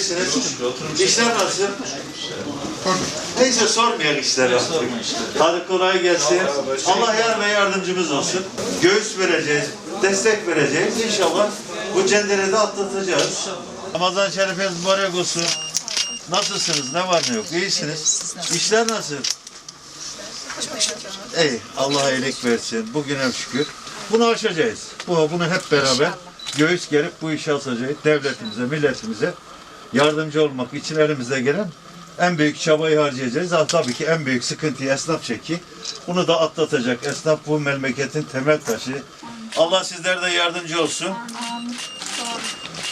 İyisiniz. İşler nasıl? Neyse sormayak işleri artık. Hadi kolay gelsin. Allah yar ve yardımcımız olsun. Göğüs vereceğiz, destek vereceğiz. İnşallah bu cenderede atlatacağız. Ramazan şerifiniz mübarek olsun. Nasılsınız? Ne var ne yok? İyisiniz. İşler nasıl? İyi. Allah iyilik versin. Bugüne şükür. Bunu aşacağız. Bu, bunu hep beraber göğüs gerip bu işi asacağız. Devletimize, milletimize yardımcı olmak için elimize gelen en büyük çabayı harcayacağız. Ha, tabii ki en büyük sıkıntıyı esnaf çeki. Bunu da atlatacak. Esnaf bu memleketin temel taşı. Allah sizlere de yardımcı olsun.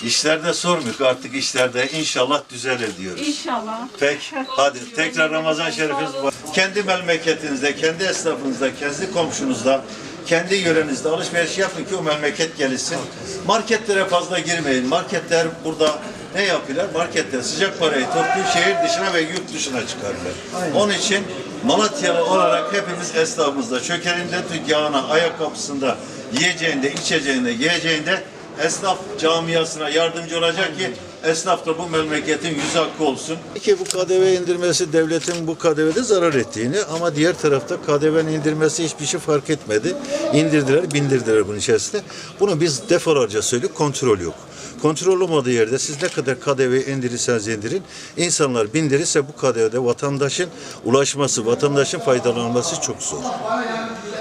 İşlerde sormuyor artık işlerde inşallah düzelir diyoruz. İnşallah. Peki. Hadi tekrar Ramazan şerifiniz var. Kendi memleketinizde, kendi esnafınızda, kendi komşunuzda, kendi yörenizde alışveriş yapın ki o memleket gelişsin. Marketlere fazla girmeyin. Marketler burada ne yapıyorlar? Marketler sıcak parayı topluyor, şehir dışına ve yurt dışına çıkarırlar. Onun için Malatyalı olarak hepimiz esnafımızda, çökerinde, tüccarına, ayakkabısında, yiyeceğinde, içeceğinde, giyeceğinde esnaf camiasına yardımcı olacak ki esnaf da bu memleketin yüz hakkı olsun. Ki bu KDV indirmesi devletin bu KDV'de zarar ettiğini ama diğer tarafta KDV'nin indirmesi hiçbir şey fark etmedi. İndirdiler, bindirdiler bunun içerisinde. Bunu biz defalarca söyledik, kontrol yok. Kontrol olmadığı yerde siz ne kadar KDV indirirseniz indirin, insanlar bindirirse bu KDV'de vatandaşın ulaşması, vatandaşın faydalanması çok zor.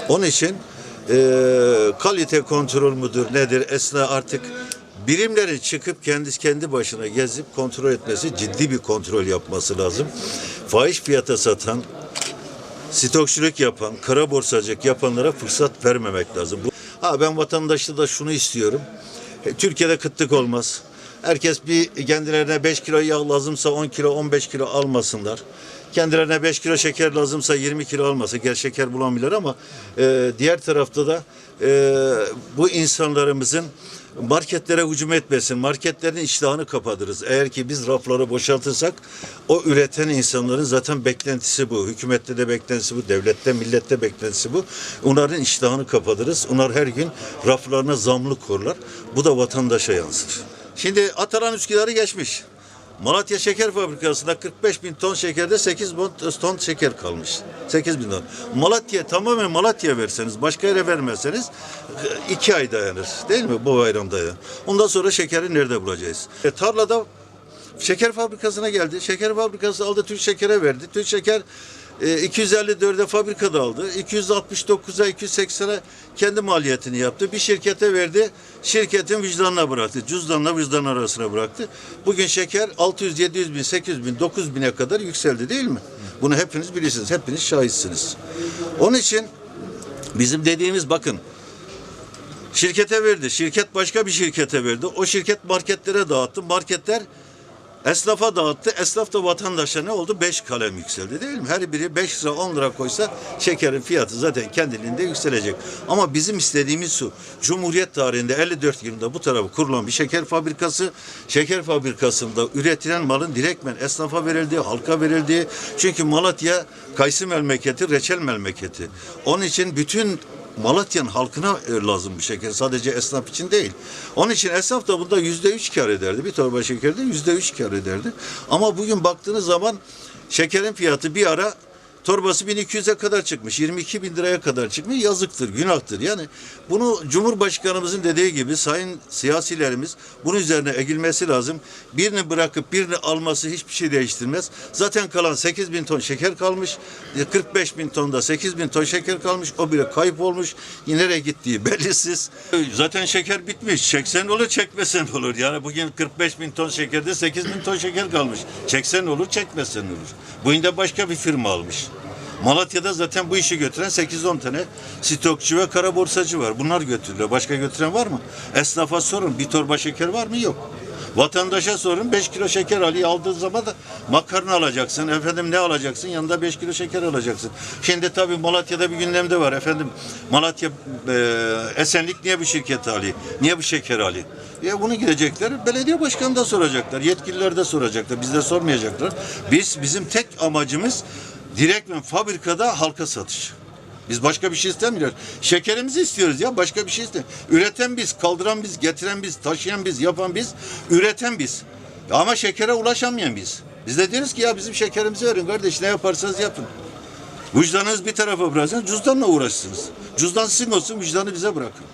Onun için eee, kalite kontrol müdür nedir? Esna artık birimlerin çıkıp kendisi kendi başına gezip kontrol etmesi, ciddi bir kontrol yapması lazım. Fahiş fiyata satan, stokçuluk yapan, kara borsacılık yapanlara fırsat vermemek lazım. Ha ben vatandaşta da şunu istiyorum. E, Türkiye'de kıtlık olmaz. Herkes bir kendilerine 5 kilo yağ lazımsa 10 kilo 15 kilo almasınlar. Kendilerine 5 kilo şeker lazımsa 20 kilo almasın. Gel şeker bulamıyorlar ama e, diğer tarafta da e, bu insanlarımızın marketlere hücum etmesin. Marketlerin iştahını kapatırız. Eğer ki biz rafları boşaltırsak o üreten insanların zaten beklentisi bu. Hükümette de beklentisi bu. Devlette, millette beklentisi bu. Onların iştahını kapatırız. Onlar her gün raflarına zamlı korlar. Bu da vatandaşa yansır. Şimdi Atalan Üsküdar'ı geçmiş. Malatya Şeker Fabrikası'nda 45 bin ton şekerde 8 bin ton şeker kalmış. 8 bin ton. Malatya tamamen Malatya verseniz, başka yere vermezseniz iki ay dayanır. Değil mi? Bu bayram dayanır. Ondan sonra şekeri nerede bulacağız? E, tarlada şeker fabrikasına geldi. Şeker fabrikası aldı Türk Şeker'e verdi. Türk Şeker e, 254'e fabrikada aldı. 269'a 280'e kendi maliyetini yaptı. Bir şirkete verdi. Şirketin vicdanına bıraktı. Cüzdanla vicdan arasına bıraktı. Bugün şeker 600, 700 bin, 800 bin, 9 bine kadar yükseldi değil mi? Bunu hepiniz bilirsiniz. Hepiniz şahitsiniz. Onun için bizim dediğimiz bakın Şirkete verdi. Şirket başka bir şirkete verdi. O şirket marketlere dağıttı. Marketler esnafa dağıttı. Esnaf da vatandaşa ne oldu? Beş kalem yükseldi değil mi? Her biri 5 lira 10 lira koysa şekerin fiyatı zaten kendiliğinde yükselecek. Ama bizim istediğimiz şu. Cumhuriyet tarihinde 54 yılında bu tarafı kurulan bir şeker fabrikası. Şeker fabrikasında üretilen malın direktmen esnafa verildiği, halka verildiği. Çünkü Malatya kayısı memleketi, reçel memleketi. Onun için bütün Malatya'nın halkına e, lazım bu şeker. Sadece esnaf için değil. Onun için esnaf da bunda yüzde üç kar ederdi. Bir torba şekerde yüzde üç kar ederdi. Ama bugün baktığınız zaman şekerin fiyatı bir ara torbası 1200'e kadar çıkmış. 22 bin liraya kadar çıkmış. Yazıktır, günahtır. Yani bunu Cumhurbaşkanımızın dediği gibi sayın siyasilerimiz bunun üzerine egilmesi lazım. Birini bırakıp birini alması hiçbir şey değiştirmez. Zaten kalan 8 bin ton şeker kalmış. E, 45 bin tonda 8 bin ton şeker kalmış. O bile kayıp olmuş. Nereye gittiği belirsiz. Zaten şeker bitmiş. Çeksen olur, çekmesen olur. Yani bugün 45 bin ton şekerde 8 bin ton şeker kalmış. Çeksen olur, çekmesen olur. Bu yine başka bir firma almış. Malatya'da zaten bu işi götüren 8-10 tane stokçu ve kara borsacı var. Bunlar götürüyor. Başka götüren var mı? Esnafa sorun. Bir torba şeker var mı? Yok. Vatandaşa sorun 5 kilo şeker alıyor aldığı zaman da makarna alacaksın. Efendim ne alacaksın? Yanında 5 kilo şeker alacaksın. Şimdi tabii Malatya'da bir gündemde var efendim. Malatya e, Esenlik niye bu şirketi alıyor? Niye bu şeker alıyor? Ya bunu gidecekler belediye başkanı da soracaklar. Yetkililer de soracaklar. Biz de sormayacaklar. Biz bizim tek amacımız direktmen fabrikada halka satış. Biz başka bir şey istemiyoruz. Şekerimizi istiyoruz ya başka bir şey istemiyoruz. Üreten biz, kaldıran biz, getiren biz, taşıyan biz, yapan biz, üreten biz. Ama şekere ulaşamayan biz. Biz de diyoruz ki ya bizim şekerimizi verin kardeş ne yaparsanız yapın. Vicdanınız bir tarafa bırakın, cüzdanla uğraşsınız. Cüzdan sizin olsun, vicdanı bize bırakın.